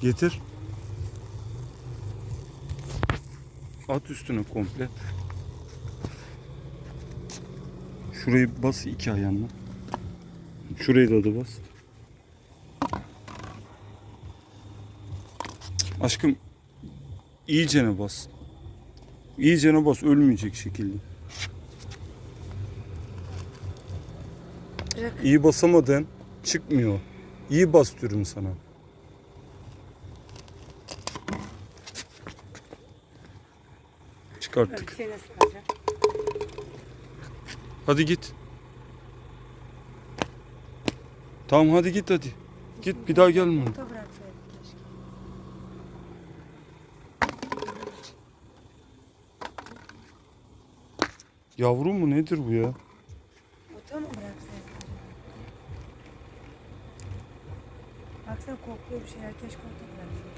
Getir. At üstüne komple. Şurayı bas iki ayağınla. Şurayı da da bas. Aşkım iyicene bas. İyicene bas ölmeyecek şekilde. Bırak. İyi basamadın çıkmıyor. İyi bas diyorum sana. Çıkarttık. Sıkacak. Hadi git. Tamam hadi git hadi. Git bir daha gelme. Yavru mu nedir bu ya? Ota mı bıraksaydık? Baksana kokluyor bir şeyler. Keşke orta bıraksaydık.